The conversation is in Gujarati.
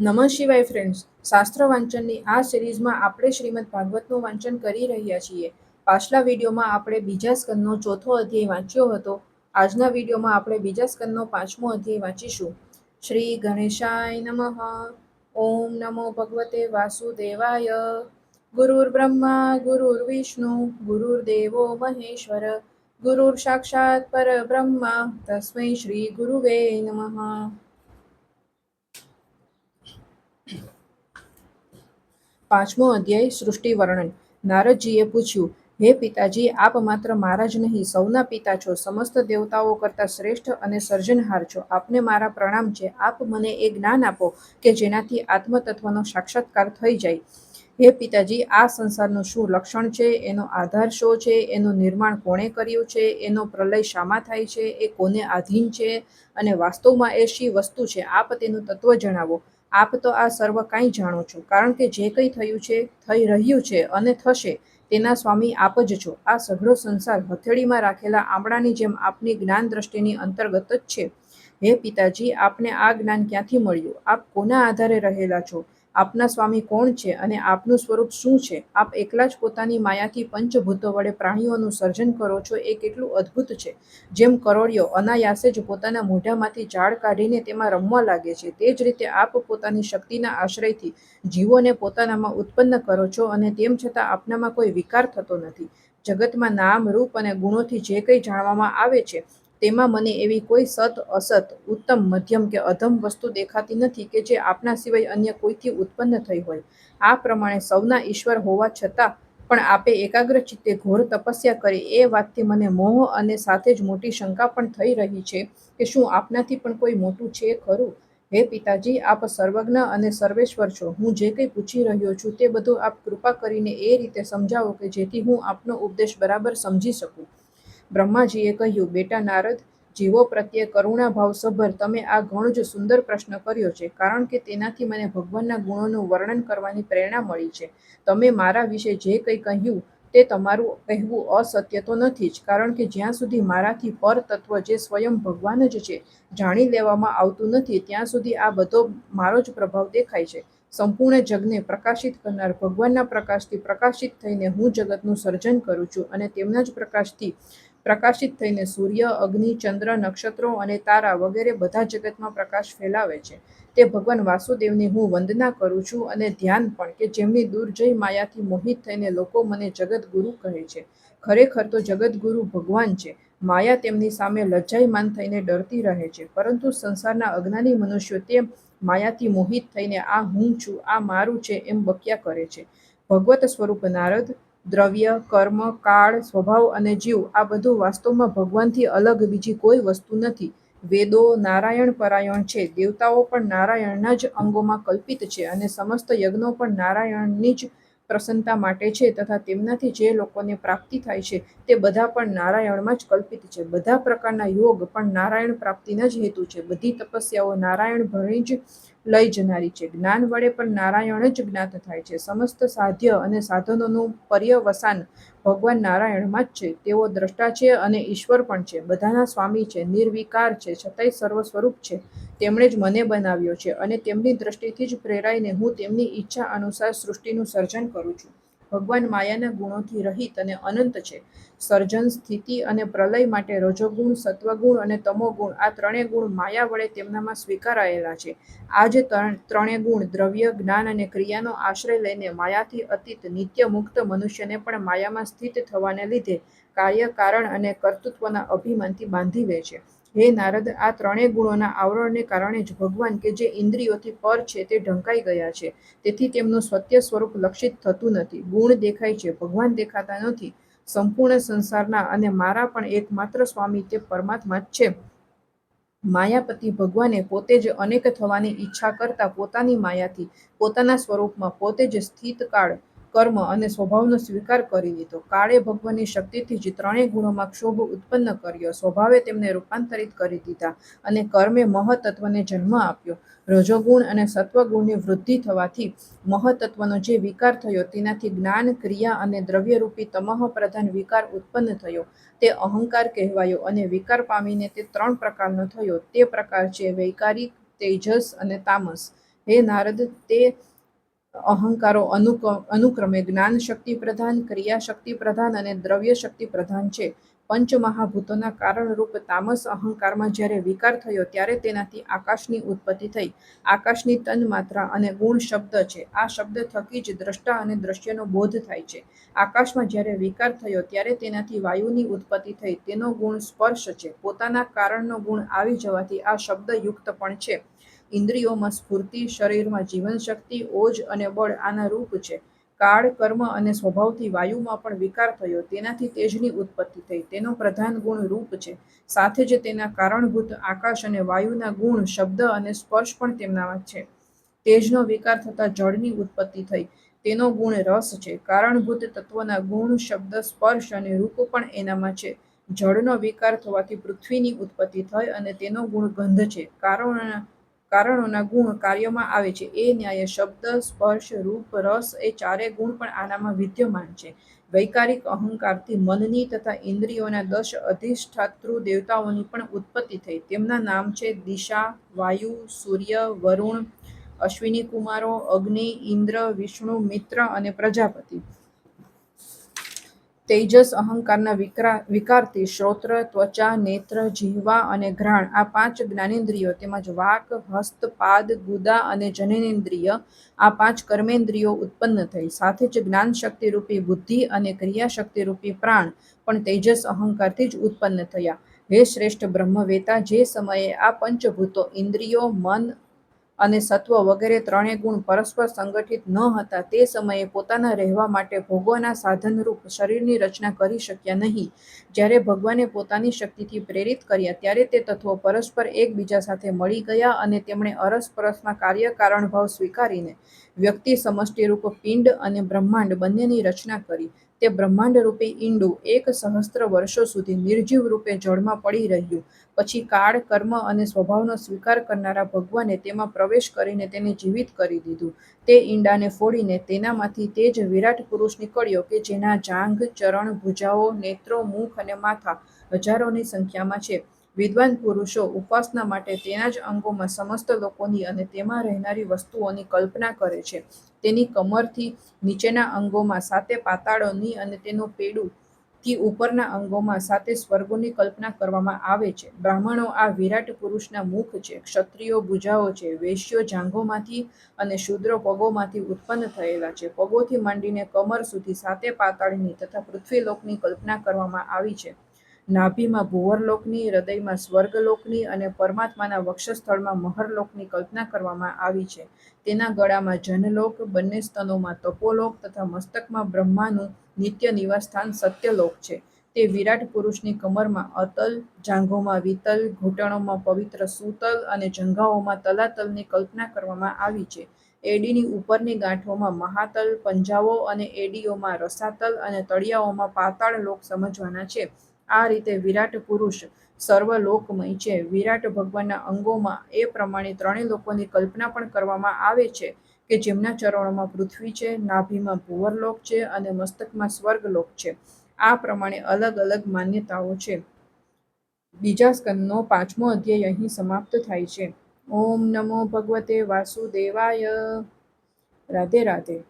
નમઃ શિવાય ફ્રેન્ડ્સ શાસ્ત્ર વાંચનની આ સિરીઝમાં આપણે શ્રીમદ ભાગવતનું વાંચન કરી રહ્યા છીએ. પાછલા વિડીયોમાં આપણે બીજા સ્કંદનો ચોથો અધ્યાય વાંચ્યો હતો. આજના વિડીયોમાં આપણે બીજા સ્કંદનો પાંચમો અધ્યાય વાંચીશું. શ્રી ગણેશાય નમઃ, ઓમ નમો ભગવતે વાસુદેવાય. ગુરુર બ્રહ્મા, ગુરુર વિષ્ણુ ગુરુર્દેવો મહેશ્વર. ગુરુર સાક્ષાત પરબ્રહ્મા. તસ્મૈ શ્રી ગુરુવે નમઃ. પાંચમો અધ્યાય સૃષ્ટિ વર્ણન. નારદજીએ પૂછ્યું, હે પિતાજી, આપ માત્ર મારા જ નહીં, સૌના પિતા છો. સમસ્ત દેવતાઓ કરતા શ્રેષ્ઠ અને સર્જનહાર છો. આપને મારા પ્રણામ છે. આપ મને એ જ્ઞાન આપો કે જેનાથી આત્મતત્વનો સાક્ષાત્કાર થઈ જાય. હે પિતાજી, આ સંસારનું શું લક્ષણ છે? એનો આધાર શો છે? એનું નિર્માણ કોણે કર્યું છે? એનો પ્રલય શામાં થાય છે? એ કોને આધીન છે? અને વાસ્તવમાં એ શી વસ્તુ છે? આપ તેનું તત્વ જણાવો. આપ તો આ સર્વ કાંઈ જાણો છો. કારણ કે જે કંઈ થયું છે, થઈ રહ્યું છે અને થશે, તેના સ્વામી આપ જ છો. આ સઘળો સંસાર હથેળીમાં રાખેલા આંબળાની જેમ આપની જ્ઞાન દ્રષ્ટિની અંતર્ગત જ છે. હે પિતાજી, આપને આ જ્ઞાન ક્યાંથી મળ્યું? આપ કોના આધારે રહેલા છો? આપના સ્વામી કોણ છે અને આપનું સ્વરૂપ શું છે? આપ એકલા જ પોતાની માયાથી પંચભૂતો વડે પ્રાણીઓનું સર્જન કરો છો એ કેટલું અદ્ભુત છે. જેમ કરોળિયો અનાયાસે જ પોતાના મોઢામાંથી ઝાડ કાઢીને તેમાં રમવા લાગે છે, તે જ રીતે આપ પોતાની શક્તિના આશ્રયથી જીવોને પોતાનામાં ઉત્પન્ન કરો છો અને તેમ છતાં આપનામાં કોઈ વિકાર થતો નથી. જગતમાં નામ, રૂપ અને ગુણોથી જે કંઈ જાણવામાં આવે છે તેમાં મને એવી કોઈ સત, અસત, ઉત્તમ, મધ્યમ કે અધમ વસ્તુ દેખાતી નથી કે જે આપના સિવાય અન્ય કોઈથી ઉત્પન્ન થઈ હોય. આ પ્રમાણે સૌના ઈશ્વર હોવા છતાં પણ આપે એકાગ્ર ચિત્તે ઘોર તપસ્યા કરી એ વાતથી મને મોહ અને સાથે જ મોટી શંકા પણ થઈ રહી છે કે શું આપનાથી પણ કોઈ મોટું છે ખરું? હે પિતાજી, આપ સર્વજ્ઞ અને સર્વેશ્વર છો. હું જે કંઈ પૂછી રહ્યો છું તે બધું આપ કૃપા કરીને એ રીતે સમજાવો કે જેથી હું આપનો ઉપદેશ બરાબર સમજી શકું. બ્રહ્માજીએ કહ્યું, બેટા નારદ, જીવો પ્રત્યે કરુણાભાવ સભર તમે આ ઘણો જ સુંદર પ્રશ્ન કર્યો છે, કારણ કે તેનાથી મને ભગવાનના ગુણોનું વર્ણન કરવાની પ્રેરણા મળી છે. તમે મારા વિશે જે કંઈ કહ્યું તે તમારું કહેવું અસત્ય તો નથી જ, કારણ કે જ્યાં સુધી મારાથી પર તત્વ જે સ્વયં ભગવાન જ છે, જાણી લેવામાં આવતું નથી, ત્યાં સુધી આ બધો મારો જ પ્રભાવ દેખાય છે. સંપૂર્ણ જગને પ્રકાશિત કરનાર ભગવાનના પ્રકાશથી પ્રકાશિત થઈને હું જગતનું સર્જન કરું છું અને તેમના જ પ્રકાશથી પ્રકાશિત થઈને સૂર્ય, અગ્નિ, ચંદ્ર, નક્ષત્રો અને તારા વગેરે બધા જગતમાં પ્રકાશ ફેલાવે છે. તે ભગવાન વાસુદેવની હું વંદના કરું છું અને ધ્યાન પણ કે જેમની દુર્જય માયાથી મોહિત થઈને લોકો મને જગતગુરુ કહે છે. ખરેખર તો જગતગુરુ ભગવાન છે. માયા તેમની સામે લજ્જાયમાન થઈને ડરતી રહે છે. પરંતુ સંસારના અજ્ઞાની મનુષ્યો તે માયાથી મોહિત થઈને, આ હું છું, આ મારું છે એમ બક્યા કરે છે. ભગવત સ્વરૂપ નારદ દ્રવ્ય, કર્મ, કાળ, સ્વભાવ અને જીવ આ બધું વાસ્તવમાં ભગવાનથી અલગ બીજી કોઈ વસ્તુ નથી. વેદો, નારાયણ પરાયણ છે. દેવતાઓ પણ નારાયણના જ અંગોમાં કલ્પિત છે અને સમસ્ત યજ્ઞો પણ નારાયણની જ પ્રસન્નતા માટે છે તથા તેમનાથી જે લોકોને પ્રાપ્તિ થાય છે તે બધા પણ નારાયણમાં જ કલ્પિત છે. બધા પ્રકારના યોગ પણ નારાયણ પ્રાપ્તિના જ હેતુ છે. બધી તપસ્યાઓ નારાયણ ભણી જ લઈ જનારી છે. જ્ઞાન વડે પણ નારાયણ જ જ્ઞાત થાય છે. સમસ્ત સાધ્ય અને સાધનોનું પર્યવસાન ભગવાન નારાયણમાં જ છે. તેઓ દ્રષ્ટા છે અને ઈશ્વર પણ છે. બધાના સ્વામી છે. નિર્વિકાર છે. છતાંય સર્વ સ્વરૂપ છે. તેમણે જ મને બનાવ્યો છે અને તેમની દ્રષ્ટિથી જ પ્રેરાઈને હું તેમની ઈચ્છા અનુસાર સૃષ્ટિનું સર્જન કરું છું. ભગવાન માયાના ગુણોથી રહિત અને અનંત છે. સર્જન, સ્થિતિ અને પ્રલય માટે રજોગુણ, સત્વગુણ અને તમોગુણ આ ત્રણેય ગુણ માયા વડે તેમનામાં સ્વીકારાયેલા છે. આ જ ત્રણેય ગુણ દ્રવ્ય, જ્ઞાન અને ક્રિયાનો આશ્રય લઈને માયાથી અતીત નિત્ય મુક્ત મનુષ્યને પણ માયામાં સ્થિત થવાને લીધે કાર્ય, કારણ અને કર્તૃત્વના અભિમાનથી બાંધી લે છે. હે નારદ આ ત્રણેય ગુણોના આવરણને કારણે જ ભગવાન કે જે ઇન્દ્રિયોથી પર છે તે ઢંકાઈ ગયા છે. તેથી તેમનું સત્ય સ્વરૂપ લક્ષિત થતું નથી. ગુણ દેખાય છે, ભગવાન દેખાતા નથી. સંપૂર્ણ સંસારના અને મારા પણ એકમાત્ર સ્વામી તે પરમાત્મા જ છે. માયાપતિ ભગવાને પોતે જ અનેક થવાની ઈચ્છા કરતા પોતાની માયાથી, પોતાના સ્વરૂપમાં પોતે જ સ્થિત કાળ કર્મ અને સ્વભાવનો સ્વીકાર કરી લીધો. કાળે ભગવાનની શક્તિથી જ ત્રણેય ગુણોમાં ક્ષોભ ઉત્પન્ન કર્યો. સ્વભાવે તેમને રૂપાંતરિત કરી દીધા અને કર્મે મહતત્વને જન્મ આપ્યો. રજોગુણ અને સત્વગુણની વૃદ્ધિ થવાથી મહતત્વનો જે વિકાર થયો તેનાથી જ્ઞાન, ક્રિયા અને દ્રવ્યરૂપી તમહ પ્રધાન વિકાર ઉત્પન્ન થયો. તે અહંકાર કહેવાયો અને વિકાર પામીને તે ત્રણ પ્રકારનો થયો. તે પ્રકાર છે વૈકારિક, તેજસ અને તામસ. હે નારદ, તે અહંકારો અનુક, અનુક્રમે જ્ઞાન શક્તિ પ્રધાન ક્રિયા શક્તિ પ્રધાન અને દ્રવ્ય શક્તિ પ્રધાન છે. પંચમહાભૂતોના કારણરૂપ તામસ અહંકારમાં જ્યારે વિકાર થયો ત્યારે તેનાથી આકાશની ઉત્પત્તિ થઈ. આકાશની તન્માત્રા અને ગુણ શબ્દ છે. આ શબ્દ થકી જ દ્રષ્ટા અને દ્રશ્યનો બોધ થાય છે. આકાશમાં જ્યારે વિકાર થયો ત્યારે તેનાથી વાયુની ઉત્પત્તિ થઈ. તેનો ગુણ સ્પર્શ છે. પોતાના કારણનો ગુણ આવી જવાથી આ શબ્દયુક્ત પણ છે. ઇન્દ્રિયોમાં સ્ફૂર્તિ, શરીરમાં જીવનશક્તિ, ઓજ અને બળ આના રૂપ છે. કાળ, કર્મ અને સ્વભાવથી વાયુમાં પણ વિકાર થયો. તેનાથી તેજની ઉત્પત્તિ થઈ. તેનો પ્રધાન ગુણ રૂપ છે. સાથે જ તેના કારણભૂત આકાશ અને વાયુના ગુણ, શબ્દ અને સ્પર્શ પણ તેમનામાં છે. તેજનો વિકાર થતાં જળની ઉત્પત્તિ થઈ. તેનો ગુણ રસ છે. કારણભૂત તત્વના ગુણ, શબ્દ, સ્પર્શ અને રૂપ પણ એનામાં છે. જળનો વિકાર થવાથી પૃથ્વીની ઉત્પત્તિ થઈ અને તેનો ગુણ ગંધ છે. કારણોના કારણોના ગુણ કાર્યમાં આવે છે. એ ન્યાય, શબ્દ, સ્પર્શ, રૂપ, રસ, એ ચારે ગુણ પણ આનામાં વિદ્યમાન છે. વૈકારિક અહંકારથી મનની તથા ઇન્દ્રિયોના દશ અધિષ્ઠાતૃ દેવતાઓની પણ ઉત્પત્તિ થઈ. તેમના નામ છે દિશા, વાયુ, સૂર્ય, વરુણ, અશ્વિની કુમારો, અગ્નિ, ઇન્દ્ર, વિષ્ણુ, મિત્ર અને પ્રજાપતિ. તેજસ અહંકારના વિકરા, વિકારથી શ્રોત્ર, ત્વચા, નેત્ર, જીહવા અને ઘ્રાણ આ પાંચ જ્ઞાનેન્દ્રિયો તેમજ વાક, હસ્ત, પાદ, ગુદા અને જનનેન્દ્રિય આ પાંચ કર્મેન્દ્રિયો ઉત્પન્ન થઈ. સાથે જ જ્ઞાન શક્તિરૂપી બુદ્ધિ અને ક્રિયાશક્તિરૂપી પ્રાણ પણ તેજસ અહંકારથી જ ઉત્પન્ન થયા. હે શ્રેષ્ઠ બ્રહ્મવેતા, જે સમયે આ પંચભૂતો ઇન્દ્રિયો, મન અને સત્વ વગેરે ત્રણેય ગુણ પરસ્પર સંગઠિત ન હતા. તે સમયે પોતાના રહેવા માટે ભોગવાના સાધનરૂપ શરીરની રચના કરી શક્યા નહીં. જ્યારે ભગવાને પોતાની શક્તિથી પ્રેરિત કર્યા, ત્યારે તે તત્વો પરસ્પર એકબીજા સાથે મળી ગયા અને તેમણે અરસપરસના કાર્ય કારણભાવ સ્વીકારીને વ્યક્તિ સમષ્ટિરૂપ પિંડ અને બ્રહ્માંડ બંનેની રચના કરી. તે બ્રહ્માંડરૂપી ઈંડું એક સહસ્ત્ર વર્ષો સુધી નિર્જીવ રૂપે જળમાં પડી રહ્યું. પછી કાળ, કર્મ અને સ્વભાવનો સ્વીકાર કરનારા ભગવાને તેમાં પ્રવેશ કરીને તેને જીવિત કરી દીધું. તે ઈંડાને ફોડીને તેનામાંથી તે જ વિરાટ પુરુષ નીકળ્યો કે જેના જાંઘ, ચરણ, ભુજાઓ, નેત્રો, મુખ અને માથા હજારોની સંખ્યામાં છે. વિદ્વાન પુરુષો ઉપાસના માટે તેના જ અંગોમાં સમસ્ત લોકોની અને તેમાં રહેનારી વસ્તુઓની કલ્પના કરે છે. તેની કમરથી નીચેના અંગોમાં સાતે પાતાળોની અને તેનું પેડું થી ઉપરના અંગોમાં સાથે સ્વર્ગોની કલ્પના કરવામાં આવે છે. બ્રાહ્મણો આ વિરાટ પુરુષના મુખ છે. ક્ષત્રિયો ભુજાઓ છે. વૈશ્યો જાંઘોમાંથી અને શૂદ્રો પગોમાંથી ઉત્પન્ન થયેલા છે. પગોથી માંડીને કમર સુધી સાતે પાતાળની તથા પૃથ્વીલોકની કલ્પના કરવામાં આવી છે. નાભીમાં ભુવરલોકની, હૃદયમાં સ્વર્ગલોકની અને પરમાત્માના વક્ષસ્થળમાં મહરલોકની કલ્પના કરવામાં આવી છે. તેના ગળામાં જનલોક, બંને સ્તનોમાં તપોલોક તથા મસ્તકમાં બ્રહ્માનું નિત્ય નિવાસસ્થાન સત્યલોક છે. તે વિરાટ પુરુષની કમરમાં અતલ, જાંઘોમાં વિતલ, ઘૂંટણોમાં પવિત્ર સુતલ અને જંઘાઓમાં તલાતલની કલ્પના કરવામાં આવી છે. એડીની ઉપરની ગાંઠોમાં મહાતલ પંજાઓ અને એડીઓમાં રસાતલ અને તળિયાઓમાં પાતાળ લોક સમજવાના છે. આ રીતે વિરાટ પુરુષ સર્વલોકમય છે. વિરાટ ભગવાનના અંગોમાં એ પ્રમાણે ત્રણેય લોકોની કલ્પના પણ કરવામાં આવે છે કે જેમના ચરણોમાં પૃથ્વી છે, નાભીમાં ભુવરલોક છે અને મસ્તકમાં સ્વર્ગલોક છે. આ પ્રમાણે અલગ અલગ માન્યતાઓ છે. બીજા સ્કંદનો પાંચમો અધ્યાય અહીં સમાપ્ત થાય છે. ઓમ નમો ભગવતે વાસુદેવાય. રાધે રાધે.